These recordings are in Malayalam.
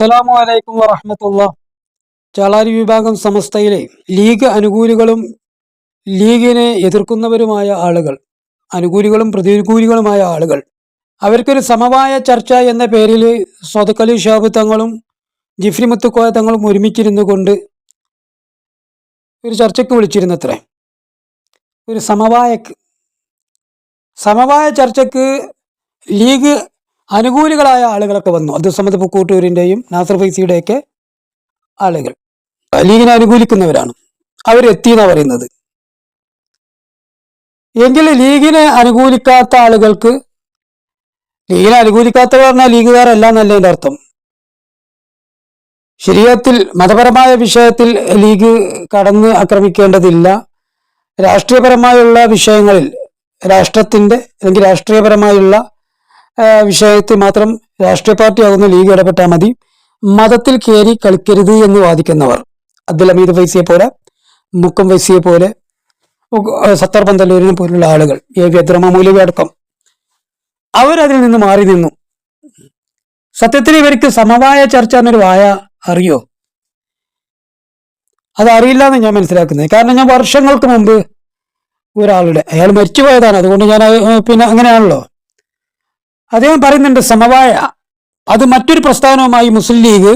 അസ്സലാമു അലൈക്കും വറഹമത്തുള്ള. ചാളാരി വിഭാഗം സമസ്തയിലെ ലീഗ് അനുകൂലികളും ലീഗിനെ എതിർക്കുന്നവരുമായ ആളുകൾ അനുകൂലികളും പ്രതികൂലികളുമായ ആളുകൾ. അവർക്കൊരു സമവായ ചർച്ച എന്ന പേരിൽ സ്വതക്കലി ഷാബ് തങ്ങളും ജിഫ്രി മുത്തുക്കോയ തങ്ങളും ഒരുമിച്ചിരുന്നു കൊണ്ട് ഒരു ചർച്ചയ്ക്ക് വിളിച്ചിരുന്നത്രേ. ഒരു സമവായ സമവായ ചർച്ചയ്ക്ക് ലീഗ് അനുകൂലികളായ ആളുകളൊക്കെ വന്നു. അബ്ദുസമദ് പുക്കൂട്ടൂരിന്റെയും നാസർ ഫൈസിയുടെയൊക്കെ ആളുകൾ. ലീഗിനെ അനുകൂലിക്കുന്നവരാണ്. അവരെത്തിയെന്നാണ് പറയുന്നത്. എങ്കിൽ ലീഗിനെ അനുകൂലിക്കാത്ത ആളുകൾക്ക് ലീഗിനെ അനുകൂലിക്കാത്തവർ പറഞ്ഞാൽ ലീഗുകാരല്ല എന്നല്ല എന്റെ അർത്ഥം? ശരീരത്തിൽ മതപരമായ വിഷയത്തിൽ ലീഗ് കടന്ന് ആക്രമിക്കേണ്ടതില്ല. രാഷ്ട്രീയപരമായുള്ള വിഷയങ്ങളിൽ രാഷ്ട്രത്തിന്റെ അല്ലെങ്കിൽ രാഷ്ട്രീയപരമായുള്ള വിഷയത്തിൽ മാത്രം രാഷ്ട്രീയ പാർട്ടിയാകുന്ന ലീഗ് ഇടപെട്ടാൽ മതി. മതത്തിൽ കയറി കളിക്കരുത് എന്ന് വാദിക്കുന്നവർ. അബ്ദുൽ അമീദ് ഫൈസിയെ പോലെ മുക്കം ഫൈസിയെ പോലെ സത്തർ പന്തല്ലൂരിനെ പോലുള്ള ആളുകൾ എ വി അബ്ദുറഹ്മാൻ മൗലവി അടക്കം അവരതിൽ നിന്ന് മാറി നിന്നു. സത്യത്തിൽ ഇവർക്ക് സമവായ ചർച്ച എന്നൊരു വായ അറിയോ? അത് അറിയില്ല എന്ന് ഞാൻ മനസ്സിലാക്കുന്നത്. കാരണം ഞാൻ വർഷങ്ങൾക്ക് മുമ്പ് ഒരാളുടെ അയാൾ മരിച്ചുപോയതാണ്. അതുകൊണ്ട് ഞാൻ പിന്നെ അങ്ങനെയാണല്ലോ. അദ്ദേഹം പറയുന്നുണ്ട് സമവായ അത് മറ്റൊരു പ്രസ്ഥാനവുമായി മുസ്ലിം ലീഗ്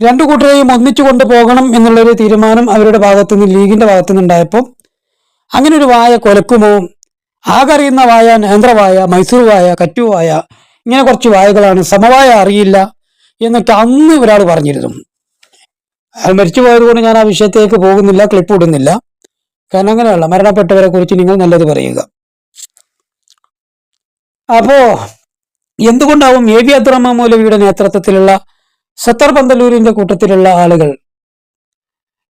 രണ്ടു കൂട്ടരെയും ഒന്നിച്ചു കൊണ്ടുപോകണം എന്നുള്ളൊരു തീരുമാനം അവരുടെ ഭാഗത്തു നിന്ന് ലീഗിന്റെ ഭാഗത്തു നിന്നുണ്ടായപ്പോൾ അങ്ങനെ ഒരു വായ കൊലക്കുമോ? ആകറിയുന്ന വായ നേന്ത്രവായ മൈസൂർ വായ കറ്റുവായ ഇങ്ങനെ കുറച്ച് വായകളാണ്. സമവായ അറിയില്ല എന്നൊക്കെ അന്ന് ഒരാൾ പറഞ്ഞിരുന്നു. അയാൾ മരിച്ചു പോയതുകൊണ്ട് ഞാൻ ആ വിഷയത്തേക്ക് പോകുന്നില്ല ക്ലിപ്പ് ഇടുന്നില്ല. കാരണം അങ്ങനെയുള്ള മരണപ്പെട്ടവരെ കുറിച്ച് നിങ്ങൾ നല്ലത് പറയുക. അപ്പോ എന്തുകൊണ്ടാവും എ വി അബ്ദുറഹ്മാൻ മൗലവിയുടെ നേതൃത്വത്തിലുള്ള സത്തർ പന്തലൂരിന്റെ കൂട്ടത്തിലുള്ള ആളുകൾ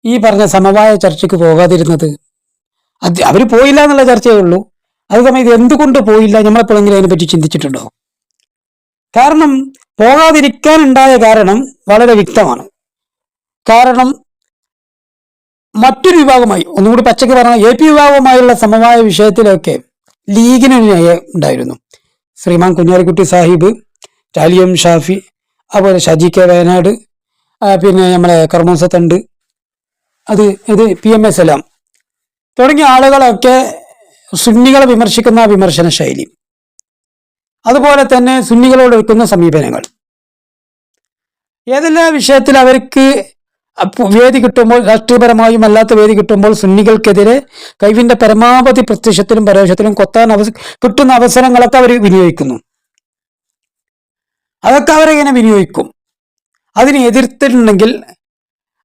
ഈ പറഞ്ഞ സമവായ ചർച്ചയ്ക്ക് പോകാതിരുന്നത്? അത് അവർ പോയില്ല എന്നുള്ള ചർച്ചയേ ഉള്ളൂ. അത് സമയത്ത് എന്തുകൊണ്ട് പോയില്ല? നമ്മളെപ്പോഴെങ്കിലും അതിനെപ്പറ്റി ചിന്തിച്ചിട്ടുണ്ടോ? കാരണം പോകാതിരിക്കാനുണ്ടായ കാരണം വളരെ വ്യക്തമാണ്. കാരണം മറ്റൊരു വിഭാഗമായി ഒന്നുകൂടി പച്ചക്ക് പറഞ്ഞ എ പി വിഭാഗവുമായുള്ള സമവായ വിഷയത്തിലൊക്കെ ലീഗിന് ഉണ്ടായിരുന്നു. ശ്രീമാൻ കുഞ്ഞാലിക്കുട്ടി സാഹിബ് ടാലിയം ഷാഫി അതുപോലെ ഷജി കെ വയനാട് പിന്നെ നമ്മളെ കർമ്മസത്തണ്ട് അത് ഇത് പി എം എസ് എല്ലാം. തുടങ്ങിയ ആളുകളൊക്കെ സുന്നികളെ വിമർശിക്കുന്ന വിമർശന ശൈലി. അതുപോലെ തന്നെ സുന്നികളോട് വെക്കുന്ന സമീപനങ്ങൾ. ഏതെല്ലാം വിഷയത്തിൽ അവർക്ക് വേദി കിട്ടുമ്പോൾ രാഷ്ട്രീയപരമായും അല്ലാത്ത വേദി കിട്ടുമ്പോൾ സുന്നികൾക്കെതിരെ കൈവിന്റെ പരമാവധി പ്രത്യക്ഷത്തിലും പരോക്ഷത്തിലും കൊത്താൻ അവസ കിട്ടുന്ന അവസരങ്ങളൊക്കെ അവർ വിനിയോഗിക്കുന്നു. അതൊക്കെ അവരെങ്ങനെ വിനിയോഗിക്കും? അതിനെ എതിർത്തിട്ടുണ്ടെങ്കിൽ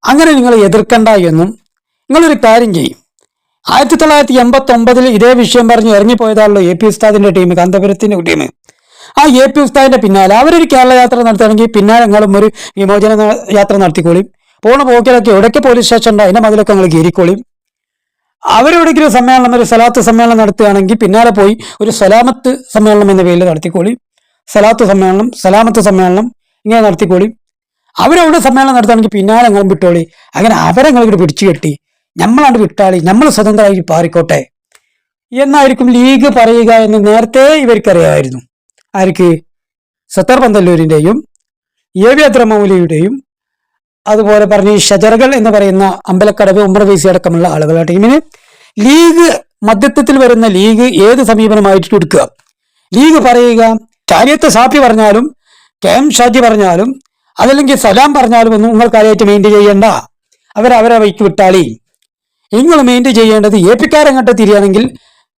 അങ്ങനെ നിങ്ങൾ എതിർക്കണ്ട എന്നും നിങ്ങളൊരു കാര്യം ചെയ്യും. ആയിരത്തി തൊള്ളായിരത്തി എൺപത്തി ഒമ്പതിൽ ഇതേ വിഷയം പറഞ്ഞ് ഇറങ്ങിപ്പോയതാണല്ലോ എ പി ഉസ്താദിന്റെ ടീം കാന്തപുരത്തിന്റെ ടീം. ആ എ പി ഉസ്താദിന്റെ പിന്നാലെ അവരൊരു കേരള യാത്ര നടത്തുകയാണെങ്കിൽ പിന്നാലെ ഞങ്ങളും ഒരു വിമോചന യാത്ര നടത്തിക്കോളിയും പോണ പോക്കിലൊക്കെ എവിടെയൊക്കെ പോലീസ് സ്റ്റേഷൻ ഉണ്ടോ അതിന്റെ മതിലൊക്കെ ഞങ്ങൾ കീറിക്കോളിയും അവരെവിടെയെങ്കിലും സമ്മേളനം ഒരു സലാത്ത് സമ്മേളനം നടത്തുകയാണെങ്കിൽ പിന്നാലെ പോയി ഒരു സലാമത്ത് സമ്മേളനം എന്ന പേരിൽ നടത്തിക്കോളി. സലാത്ത് സമ്മേളനം സലാമത്ത് സമ്മേളനം ഇങ്ങനെ നടത്തിക്കോളി. അവരവിടെ സമ്മേളനം നടത്തുകയാണെങ്കിൽ പിന്നാലെ ഞങ്ങളും വിട്ടോളി. അങ്ങനെ അവരെ ഞങ്ങൾ പിടിച്ചു കെട്ടി. നമ്മളാണ്ട് വിട്ടാളി. നമ്മൾ സ്വതന്ത്രമായി പാറിക്കോട്ടെ. എന്നായിരിക്കും ലീഗ് പറയുക എന്ന് നേരത്തെ ഇവർക്കറിയാമായിരുന്നു. ആർക്ക്? സത്താർ പന്തല്ലൂരിന്റെയും എ വി അത്രമൗലിയുടെയും അതുപോലെ പറഞ്ഞ ഷജറുകൾ എന്ന് പറയുന്ന അമ്പലക്കടവ് ഉമ്ര വീസി അടക്കമുള്ള ആളുകളുടെ ടീമിന് ലീഗ് മധ്യത്വത്തിൽ വരുന്ന ലീഗ് ഏത് സമീപനമായിട്ട് എടുക്കുക? ലീഗ് പറയുക കാര്യത്തെ സാപ്പി പറഞ്ഞാലും കെ എം ഷാജി പറഞ്ഞാലും അതല്ലെങ്കിൽ സലാം പറഞ്ഞാലും ഒന്നും നിങ്ങൾ കാര്യമായിട്ട് മെയിന്റെയിൻ ചെയ്യേണ്ട. അവരവരെ വൈക്ക് വിട്ടാളി. നിങ്ങൾ മെയിന്റെയിൻ ചെയ്യേണ്ടത് എ പിക്കാരങ്ങട്ട് തിരിയാണെങ്കിൽ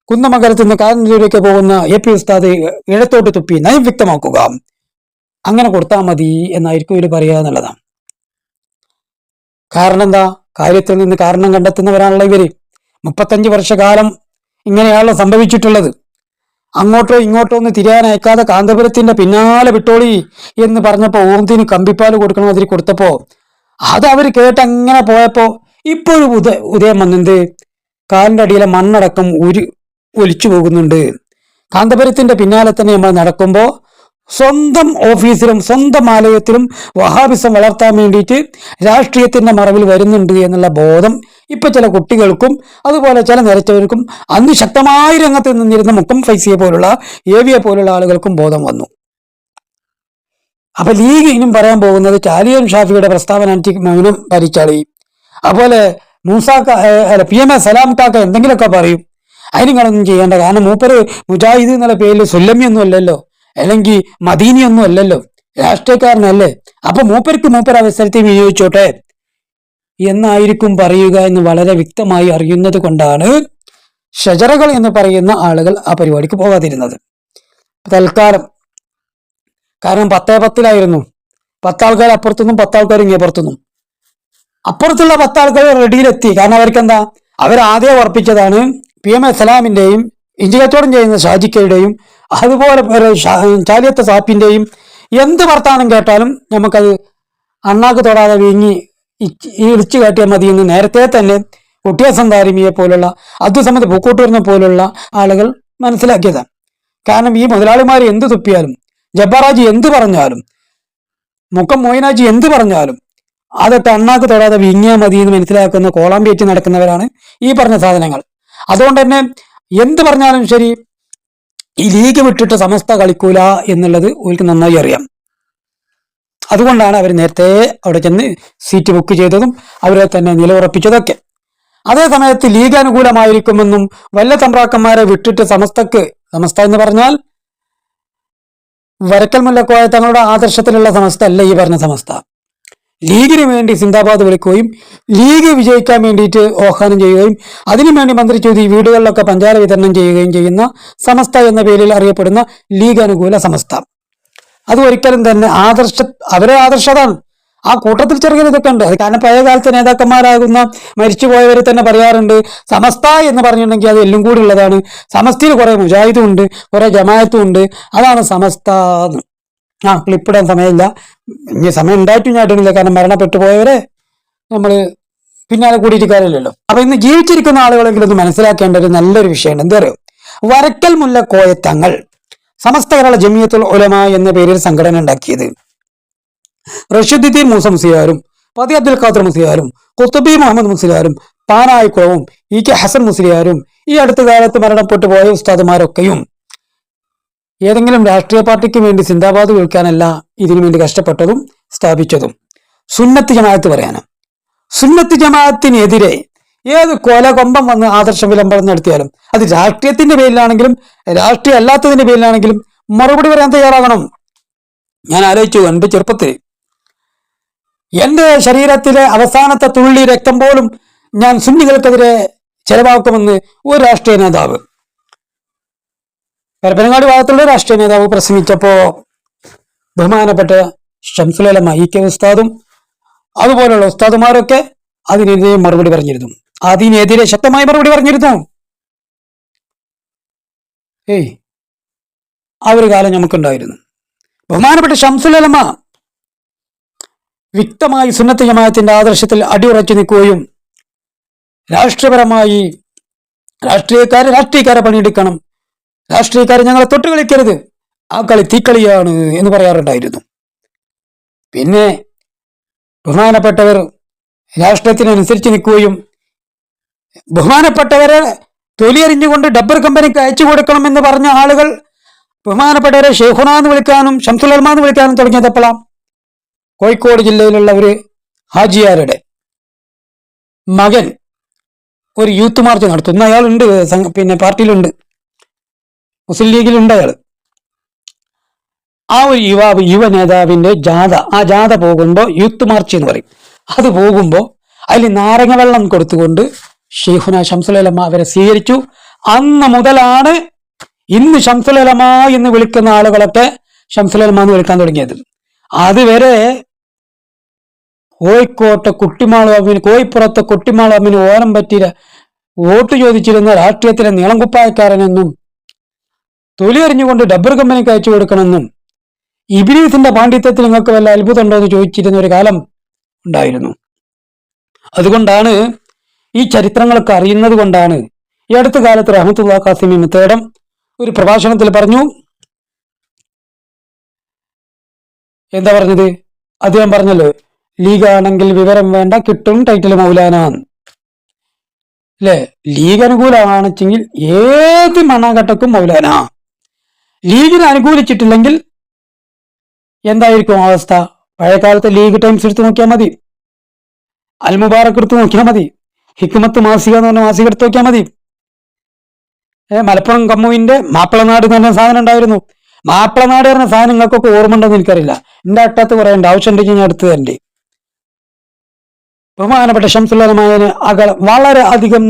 കുന്നമംഗലത്ത് നിന്ന് കാരനൂരിലേക്ക് പോകുന്ന എ പി ഉസ്താദ് ഇടത്തോട്ട് തുപ്പി നയം വ്യക്തമാക്കുക. അങ്ങനെ കൊടുത്താൽ മതി എന്നായിരിക്കും ഇവർ പറയുക എന്നുള്ളതാണ്. കാരണം എന്താ കാര്യത്തിൽ നിന്ന് കാരണം കണ്ടെത്തുന്നവരാണല്ലോ ഇവർ. മുപ്പത്തഞ്ച് വർഷകാലം ഇങ്ങനെയാണല്ലോ സംഭവിച്ചിട്ടുള്ളത്. അങ്ങോട്ടോ ഇങ്ങോട്ടോ ഒന്ന് തിരിയാൻ അയക്കാതെ കാന്തപുരത്തിന്റെ പിന്നാലെ വിട്ടോളി എന്ന് പറഞ്ഞപ്പോ ഓന്തിന് കമ്പിപ്പാൽ കൊടുക്കണം അതിൽ കൊടുത്തപ്പോ അത് അവർ കേട്ട് അങ്ങനെ പോയപ്പോ ഇപ്പോഴും ഉദ ഉദയം വന്നെന്ത് കാലിന്റെ അടിയിലെ മണ്ണടക്കം ഉരു ഒലിച്ചു പോകുന്നുണ്ട്. കാന്തപുരത്തിന്റെ പിന്നാലെ തന്നെ നമ്മൾ നടക്കുമ്പോൾ സ്വന്തം ഓഫീസിലും സ്വന്തം ആലയത്തിലും വഹാബിസം വളർത്താൻ വേണ്ടിയിട്ട് രാഷ്ട്രീയത്തിന്റെ മറവിൽ വരുന്നുണ്ട് എന്നുള്ള ബോധം ഇപ്പം ചില കുട്ടികൾക്കും അതുപോലെ ചില നിരച്ചവർക്കും അന്ന് ശക്തമായ രംഗത്ത് നിന്നിരുന്ന മുക്കം ഫൈസിയെ പോലുള്ള എ വിയെ പോലുള്ള ആളുകൾക്കും ബോധം വന്നു. അപ്പൊ ലീഗ് ഇനിയും പറയാൻ പോകുന്നത് ചാലിയൻ ഷാഫിയുടെ പ്രസ്താവന മൗനം ഭരിച്ചാളി. അതുപോലെ മൂസാക്ക അല്ല പി എം എ സലാം കാക്ക എന്തെങ്കിലുമൊക്കെ പറയും. അതിന് ചെയ്യേണ്ട. കാരണം മൂപ്പര് മുജാഹിദ് എന്നുള്ള പേരിൽ സുല്ലമ്യൊന്നും അല്ലല്ലോ. അല്ലെങ്കിൽ മദീനിയൊന്നും അല്ലല്ലോ. രാഷ്ട്രീയക്കാരനല്ലേ. അപ്പൊ മൂപ്പർക്ക് മൂപ്പർ അവസരത്തെ വിനിയോഗിച്ചോട്ടെ. എന്നായിരിക്കും പറയുക എന്ന് വളരെ വ്യക്തമായി അറിയുന്നത് കൊണ്ടാണ് ഷജറകൾ എന്ന് പറയുന്ന ആളുകൾ ആ പരിപാടിക്ക് പോകാതിരുന്നത് തൽക്കാലം. കാരണം പത്തേ പത്തിലായിരുന്നു പത്താൾക്കാർ അപ്പുറത്തുനിന്നും പത്താൾക്കാർ ഇങ്ങനെ പുറത്തുനിന്നും അപ്പുറത്തുള്ള പത്താൾക്കാർ റെഡിയിലെത്തി. കാരണം അവർക്ക് എന്താ അവർ ഉറപ്പിച്ചതാണ് പി എം എസ്ലാമിന്റെയും ഇഞ്ചി ചെയ്യുന്ന ഷാജിക്കയുടെയും അതുപോലെ ചാലിയത്ത സാപ്പിന്റെയും എന്ത് വർത്താനം കേട്ടാലും നമുക്കത് അണ്ണാക്ക് തൊടാതെ വീങ്ങി ഇടിച്ചു കാട്ടിയാൽ മതി എന്ന് നേരത്തെ തന്നെ കുട്ടിയസന്താരിമിയെ പോലുള്ള അതുസമയത്ത് പൂക്കോട്ടൂരിനെ പോലുള്ള ആളുകൾ മനസ്സിലാക്കിയതാണ്. കാരണം ഈ മുതലാളിമാർ എന്ത് തുപ്പിയാലും ജബ്ബാറാജി എന്ത് പറഞ്ഞാലും മുക്കം മോയിനാജി എന്ത് പറഞ്ഞാലും അതൊക്കെ അണ്ണാക്ക് തൊടാതെ വിങ്ങിയാൽ മതി എന്ന് മനസ്സിലാക്കുന്ന കോളാമ്പേറ്റി നടക്കുന്നവരാണ് ഈ പറഞ്ഞ സാധനങ്ങൾ. അതുകൊണ്ട് തന്നെ എന്ത് പറഞ്ഞാലും ശരി ഈ ലീഗ് വിട്ടിട്ട് സമസ്ത കളിക്കൂല എന്നുള്ളത് അവർക്ക് നന്നായി അറിയാം. അതുകൊണ്ടാണ് അവർ നേരത്തെ അവിടെ ചെന്ന് സീറ്റ് ബുക്ക് ചെയ്തതും അവരെ തന്നെ നിലയുറപ്പിച്ചതൊക്കെ. അതേ സമയത്ത് ലീഗ് അനുകൂലമായിരിക്കുമെന്നും വല്ല തമ്പ്രാക്കന്മാരെ വിട്ടിട്ട് സമസ്തക്ക് സമസ്ത എന്ന് പറഞ്ഞാൽ വരക്കൽ മുല്ലക്കോയ തങ്ങളുടെ ആദർശത്തിലുള്ള സമസ്ത അല്ല ഈ പറഞ്ഞ സമസ്ത. ലീഗിന് വേണ്ടി സിന്ദാബാദ് വിളിക്കുകയും ലീഗ് വിജയിക്കാൻ വേണ്ടിയിട്ട് ഓഹാനം ചെയ്യുകയും അതിനുവേണ്ടി മന്ത്രിച്ചൂതി വീടുകളിലൊക്കെ പഞ്ചാര വിതരണം ചെയ്യുകയും ചെയ്യുന്ന സമസ്ത എന്ന പേരിൽ അറിയപ്പെടുന്ന ലീഗ് അനുകൂല സമസ്ത. അത് ഒരിക്കലും തന്നെ ആദർശ അവരെ ആദർശതാണ്. ആ കൂട്ടത്തിൽ ചെറുകിൽ ഇതൊക്കെ ഉണ്ട്. കാരണം പഴയ കാലത്തെ നേതാക്കന്മാരാകുന്ന മരിച്ചുപോയവർ തന്നെ പറയാറുണ്ട് സമസ്ത എന്ന് പറഞ്ഞിട്ടുണ്ടെങ്കിൽ അത് എല്ലാം കൂടി ഉള്ളതാണ്. സമസ്തയിൽ കുറേ മുജാഹിദും ഉണ്ട് കുറേ ജമായത്തും ഉണ്ട്. അതാണ് സമസ്ത എന്ന്. ആ ക്ലിപ്പിടാൻ സമയമില്ല. ഇനി സമയം ഉണ്ടായിട്ടും ഞാൻ ഇടുന്നില്ല. കാരണം മരണപ്പെട്ടു പോയവരെ നമ്മൾ പിന്നാലെ കാര്യമില്ലല്ലോ. അപ്പൊ ഇന്ന് ജീവിച്ചിരിക്കുന്ന ആളുകളെങ്കിലും ഒന്ന് മനസ്സിലാക്കേണ്ട ഒരു നല്ലൊരു വിഷയമുണ്ട്. എന്താ പറയുക വരക്കൽ മുല്ല കോയത്തങ്ങൾ സമസ്ത കേരള ജമിയത്തുൽ ഉലമ എന്ന പേരിൽ സംഘടന ഉണ്ടാക്കിയത്. റഷീദ്ദീൻ മൂസ മുസിയാരും പതി അബ്ദുൽ ഖാദർ മുസ്ലിയാരും കുത്തുബി മുഹമ്മദ് മുസ്ലിയാരും പാനായിക്കുളവും ഇ കെ ഹസൻ മുസ്ലിയാരും ഈ അടുത്ത കാലത്ത് മരണപ്പെട്ടു പോയ ഉസ്താദുമാരൊക്കെയും ഏതെങ്കിലും രാഷ്ട്രീയ പാർട്ടിക്ക് വേണ്ടി സിന്ദാബാദ് വിൽക്കാനല്ല ഇതിനു വേണ്ടി കഷ്ടപ്പെട്ടതും സ്ഥാപിച്ചതും. സുന്നത്ത് ജമാഅത്ത് പറയാനും സുന്നത്ത് ജമാഅത്തിനെതിരെ ഏത് കൊല കൊമ്പം വന്ന് ആദർശ വിളംബരം നടത്തിയാലും അത് രാഷ്ട്രീയത്തിന്റെ പേരിലാണെങ്കിലും രാഷ്ട്രീയ അല്ലാത്തതിന്റെ പേരിലാണെങ്കിലും മറുപടി പറയാൻ തയ്യാറാകണം ഞാൻ ആലോചിച്ചു എന്റെ ചെറുപ്പത്തിൽ എന്റെ ശരീരത്തിലെ അവസാനത്തെ തുള്ളി രക്തം പോലും ഞാൻ സുന്നികൾക്കെതിരെ ചെലവാക്കുമെന്ന് ഒരു രാഷ്ട്രീയ നേതാവ് പരപ്പനങ്ങാടി ഭാഗത്തുള്ള രാഷ്ട്രീയ നേതാവ് പ്രസംഗിച്ചപ്പോ ബഹുമാനപ്പെട്ട ഷംസുലലമ ഇ കെ ഉസ്താദും അതുപോലുള്ള ഉസ്താദുമാരൊക്കെ അതിനെതിരെ മറുപടി പറഞ്ഞിരുന്നു. അതിനെതിരെ ശക്തമായ മറുപടി പറഞ്ഞിരുന്നു. ഏയ് ആ ഒരു കാലം നമുക്കുണ്ടായിരുന്നു. ബഹുമാനപ്പെട്ട ഷംസുലലമ വ്യക്തമായി സുന്നത്ത് ജമാഅത്തിന്റെ ആദർശത്തിൽ അടിയുറച്ചു നിൽക്കുകയും രാഷ്ട്രീയപരമായി രാഷ്ട്രീയക്കാരെ രാഷ്ട്രീയക്കാരെ പണിയെടുക്കണം രാഷ്ട്രീയക്കാരെ ഞങ്ങളെ തൊട്ട് കളിക്കരുത്. ആ കളി തീക്കളിയാണ് എന്ന് പറയാറുണ്ടായിരുന്നു. പിന്നെ ബഹുമാനപ്പെട്ടവർ രാഷ്ട്രീയത്തിനനുസരിച്ച് നിൽക്കുകയും ബഹുമാനപ്പെട്ടവരെ തൊലിയറിഞ്ഞുകൊണ്ട് ഡബ്ബർ കമ്പനിക്ക് അയച്ചു കൊടുക്കണം എന്ന് പറഞ്ഞ ആളുകൾ ബഹുമാനപ്പെട്ടവരെ ഷെയ്ഖുന എന്ന് വിളിക്കാനും ഷംസുലർമ എന്ന് വിളിക്കാനും തുടങ്ങിയതപ്പോഴാം കോഴിക്കോട് ജില്ലയിലുള്ള ഒരു ഹാജിയാരുടെ മകൻ ഒരു യൂത്ത് മാർച്ച് നടത്തുന്നു. അയാളുണ്ട് പിന്നെ പാർട്ടിയിലുണ്ട്. മുസ്ലിം ലീഗിലുണ്ട് അയാൾ ആ ഒരു യുവാവ് യുവ നേതാവിന്റെ ജാഥ ആ ജാഥ പോകുമ്പോൾ യൂത്ത് മാർച്ച് എന്ന് പറയും. അത് പോകുമ്പോൾ അതിൽ നാരങ്ങ വെള്ളം കൊടുത്തുകൊണ്ട് ഷെയ്ഖുന ഷംസുലമ അവരെ സ്വീകരിച്ചു. അന്ന് മുതലാണ് ഇന്ന് ഷംസുലമ എന്ന് വിളിക്കുന്ന ആളുകളൊക്കെ ഷംസുലമ എന്ന് വിളിക്കാൻ തുടങ്ങിയത്. അതുവരെ കോഴിക്കോട്ടെ കുട്ടിമാളോമിന് കോഴിപ്പുറത്തെ കുട്ടിമാളോമിന് ഓരം പറ്റിയ വോട്ട് ചോദിച്ചിരുന്ന രാഷ്ട്രീയത്തിലെ നീളംകുപ്പായക്കാരനെന്നും തൊലി എറിഞ്ഞുകൊണ്ട് ഡബ്ബർ കമ്പനിക്ക് അയച്ചു കൊടുക്കണമെന്നും ഇബിലീസിന്റെ പാണ്ഡിത്യത്തിൽ നിങ്ങൾക്ക് വല്ല അത്ഭുതമുണ്ടോ എന്ന് ചോദിച്ചിരുന്ന ഒരു കാലം ഉണ്ടായിരുന്നു. അതുകൊണ്ടാണ് ഈ ചരിത്രങ്ങളൊക്കെ അറിയുന്നത് കൊണ്ടാണ് ഈ അടുത്ത കാലത്ത് റഹമത്തുള്ള കാസിമി മുത്തേടം ഒരു പ്രഭാഷണത്തിൽ പറഞ്ഞു. എന്താ പറഞ്ഞത്? അദ്ദേഹം പറഞ്ഞല്ലോ ലീഗാണെങ്കിൽ വിവരം വേണ്ട കിട്ടും ടൈറ്റിൽ മൗലാന അല്ലേ ലീഗ് അനുകൂലമാണെച്ചെങ്കിൽ ഏത് മണാഘട്ടക്കും മൗലാന. ലീഗിനെ അനുകൂലിച്ചിട്ടില്ലെങ്കിൽ എന്തായിരിക്കും അവസ്ഥ? പഴയകാലത്തെ ലീഗ് ടൈംസ് എടുത്ത് നോക്കിയാൽ മതി. അൽ മുബാറക്ക് എടുത്ത് നോക്കിയാൽ മതി. ഹിക്മത്ത് മാസിക എന്ന് പറഞ്ഞ മാസിക എടുത്ത് നോക്കിയാൽ മതി. മലപ്പുറം കമ്മുവിന്റെ മാപ്പിളനാട് എന്ന് പറഞ്ഞ സാധനം ഉണ്ടായിരുന്നു. മാപ്പിളനാട് പറഞ്ഞ സാധനം നിങ്ങൾക്കൊക്കെ ഓർമ്മ ഉണ്ടെന്ന് എനിക്കറിയില്ല. എന്റെ അട്ടത്ത് പറയണ്ട ആവശ്യമുണ്ടെങ്കിൽ ഞാൻ എടുത്തു തരണ്ടേ. ബഹുമാനപ്പെട്ട ഷംസുല്ലമായന് അകൾ വളരെ അധികം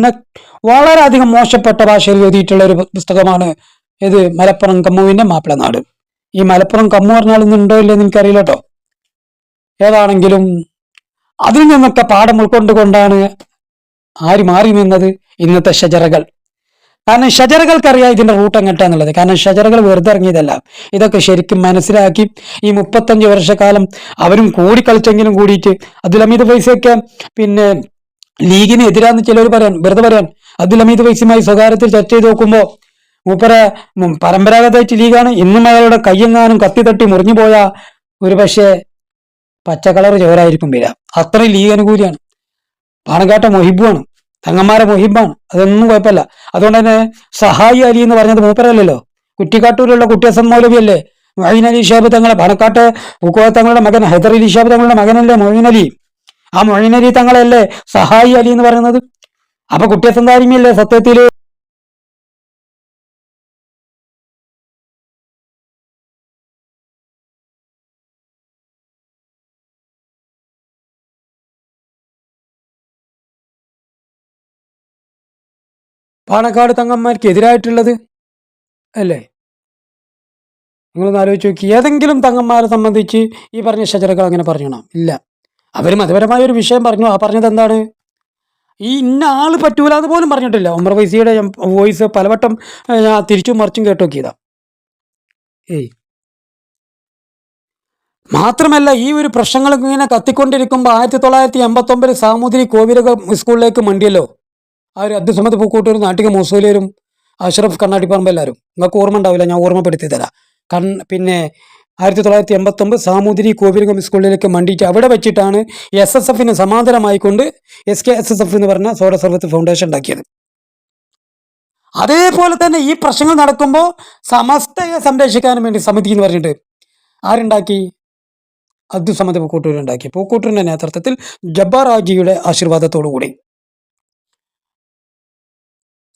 വളരെ അധികം മോശപ്പെട്ട ഭാഷയിൽ എഴുതിയിട്ടുള്ള ഒരു പുസ്തകമാണ് ഇത് മലപ്പുറം കമ്മുവിന്റെ മാപ്പിളനാട് ഈ മലപ്പുറം കമ്മു പറഞ്ഞാൽ ഉണ്ടോ ഇല്ലെന്ന് എനിക്കറിയില്ല കേട്ടോ ഏതാണെങ്കിലും അതിൽ നിന്നൊക്കെ പാഠം ഉൾക്കൊണ്ടുകൊണ്ടാണ് ആര് മാറി നിന്നത് ഇന്നത്തെ ഷജറകൾ. കാരണം ഷജറകൾക്കറിയാം ഇതിന്റെ റൂട്ട് എങ്ങട്ടാന്നുള്ളത് കാരണം ഷജറകൾ വെറുതെ ഇറങ്ങിയതല്ല. ഇതൊക്കെ ശരിക്കും മനസ്സിലാക്കി ഈ മുപ്പത്തഞ്ച് വർഷക്കാലം അവരും കൂടി കളിച്ചെങ്കിലും കൂടിയിട്ട് അബ്ദുൽ പൈസയൊക്കെ പിന്നെ ലീഗിന് എതിരാന്ന് ചിലർ പറയാൻ വെറുതെ പറയാൻ അബ്ദുൽ ഹമീദ് ഫൈസുമായി സ്വകാര്യത്തിൽ ചർച്ച ചെയ്ത് നോക്കുമ്പോൾ മൂപ്പര പരമ്പരാഗതമായിട്ട് ലീഗാണ്. ഇന്നും അയാളുടെ കയ്യെങ്ങാനും കത്തി തട്ടി മുറിഞ്ഞു പോയ ഒരു പക്ഷേ പച്ച കളർ ചോരായിരിക്കും വരിക. അത്രയും ലീഗ് അനുകൂലിയാണ്. പാണക്കാട്ട മൊഹിബുമാണ് തങ്ങന്മാരെ മൊഹിബാണ്. അതൊന്നും കുഴപ്പമില്ല. അതുകൊണ്ട് തന്നെ സഹായി അലി എന്ന് പറഞ്ഞത് മൂപ്പരല്ലല്ലോ. കുറ്റിക്കാട്ടൂരിലുള്ള കുട്ടിയസൻ മൗലവി അല്ലേ? മൊയ്ൻ അലി ഷാബ് തങ്ങളെ പാണക്കാട്ട് പൂക്കോത്തങ്ങളുടെ മകൻ ഹൈദർ അലി ഷാബ് തങ്ങളുടെ മകനല്ലേ മൊഹീൻ അലി? ആ മൊഹീൻ അലി തങ്ങളല്ലേ സഹായി അലി എന്ന് പറയുന്നത്? അപ്പൊ കുട്ടിയസന്താരിമിയല്ലേ സത്യത്തിൽ? പാണക്കാട് തങ്ങന്മാർക്ക് എതിരായിട്ടുള്ളത് അല്ലേ? നിങ്ങളൊന്ന് ആലോചിച്ച് നോക്കി. ഏതെങ്കിലും തങ്ങന്മാരെ സംബന്ധിച്ച് ഈ പറഞ്ഞ ഷജറകൾ അങ്ങനെ പറഞ്ഞണം ഇല്ല. അവർ മതപരമായ ഒരു വിഷയം പറഞ്ഞു. ആ പറഞ്ഞത് എന്താണ്? ഈ ഇന്ന ആൾ പറ്റൂല എന്ന് പോലും പറഞ്ഞിട്ടില്ല. ഉമർ വൈസിയുടെ വോയിസ് പലവട്ടം ഞാൻ തിരിച്ചും മറിച്ചും കേട്ടോക്കിയതാ. ഏയ്. മാത്രമല്ല ഈ ഒരു പ്രശ്നങ്ങൾ ഇങ്ങനെ കത്തിക്കൊണ്ടിരിക്കുമ്പോൾ ആയിരത്തി തൊള്ളായിരത്തി എൺപത്തി ഒമ്പത് സാമൂതിരി കോവിലക സ്കൂളിലേക്ക് മണ്ടിയല്ലോ. ആ ഒരു അബ്ദുസമദ് പൂക്കൂട്ടൂർ നാട്ടിക മൂസൂലിയരും അഷ്റഫ് കണ്ണാട്ടിപ്പറമ്പ് എല്ലാവരും നിങ്ങൾക്ക് ഓർമ്മ ഉണ്ടാവില്ല ഞാൻ ഓർമ്മപ്പെടുത്തി തരാം. കൺ പിന്നെ ആയിരത്തി തൊള്ളായിരത്തി എൺപത്തൊമ്പത് സാമൂതിരി കോവിലകം സ്കൂളിലേക്ക് മണ്ടിയിട്ട് അവിടെ വെച്ചിട്ടാണ് എസ് എസ് എഫിന് സമാന്തരമായിക്കൊണ്ട് S K S S F എന്ന് പറഞ്ഞ സോഡ സർവത്ത് ഫൗണ്ടേഷൻ ഉണ്ടാക്കിയത്. അതേപോലെ തന്നെ ഈ പ്രശ്നങ്ങൾ നടക്കുമ്പോൾ സമസ്തയെ സംരക്ഷിക്കാനും വേണ്ടി സമിതി എന്ന് പറഞ്ഞിട്ട് ആരുണ്ടാക്കി? അബ്ദുസമദ് പൂക്കൂട്ടൂരുണ്ടാക്കി ഉണ്ടാക്കി. പൂക്കൂട്ടൂരിന്റെ നേതൃത്വത്തിൽ ജബ്ബാർ ആജിയുടെ ആശീർവാദത്തോടു കൂടി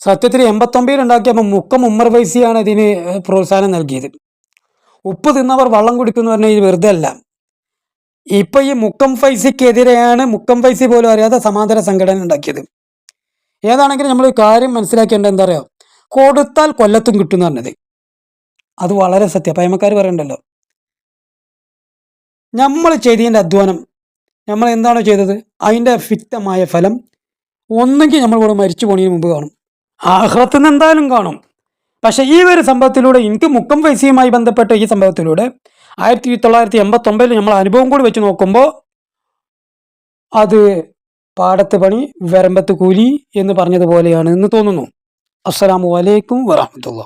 സത്യത്തിൽ എൺപത്തൊമ്പതിൽ ഉണ്ടാക്കിയപ്പോൾ മുക്കം ഉമ്മർ വൈസിയാണ് ഇതിന് പ്രോത്സാഹനം നൽകിയത്. ഉപ്പ് തിന്നവർ വള്ളം കുടിക്കുന്നു പറഞ്ഞാൽ ഇത് വെറുതെ അല്ല ഇപ്പൊ ഈ മുക്കം ഫൈസിക്കെതിരെയാണ് മുക്കം ഫൈസി പോലും അറിയാതെ സമാന്തര സംഘടന ഉണ്ടാക്കിയത്. ഏതാണെങ്കിലും നമ്മൾ കാര്യം മനസ്സിലാക്കേണ്ടത് എന്താ പറയുക കൊടുത്താൽ കൊല്ലത്തും കിട്ടും എന്ന് പറഞ്ഞത്. അത് വളരെ സത്യം. പയമക്കാർ പറയണ്ടല്ലോ. നമ്മൾ ചെയ്തതിന്റെ അധ്വാനം നമ്മൾ എന്താണോ ചെയ്തത്? അതിന്റെ ഫിക്തമായ ഫലം ഒന്നെങ്കിൽ നമ്മൾ ഇവിടെ മരിച്ചു പോണതിന് മുമ്പ് കാണും. ആഹ്റത്തിൽ നിന്ന് എന്തായാലും കാണും. പക്ഷെ ഈ ഒരു സംഭവത്തിലൂടെ എനിക്ക് മുക്കം പൈസയുമായി ബന്ധപ്പെട്ട ഈ സംഭവത്തിലൂടെ ആയിരത്തി തൊള്ളായിരത്തി എൺപത്തി ഒമ്പതിൽ നമ്മൾ അനുഭവം കൂടി വെച്ച് നോക്കുമ്പോൾ അത് പാടത്ത് പണി വരമ്പത്ത് കൂലി എന്ന് പറഞ്ഞതുപോലെയാണ് എന്ന് തോന്നുന്നു. അസ്സലാമു അലൈക്കും വറഹമത്തുള്ള.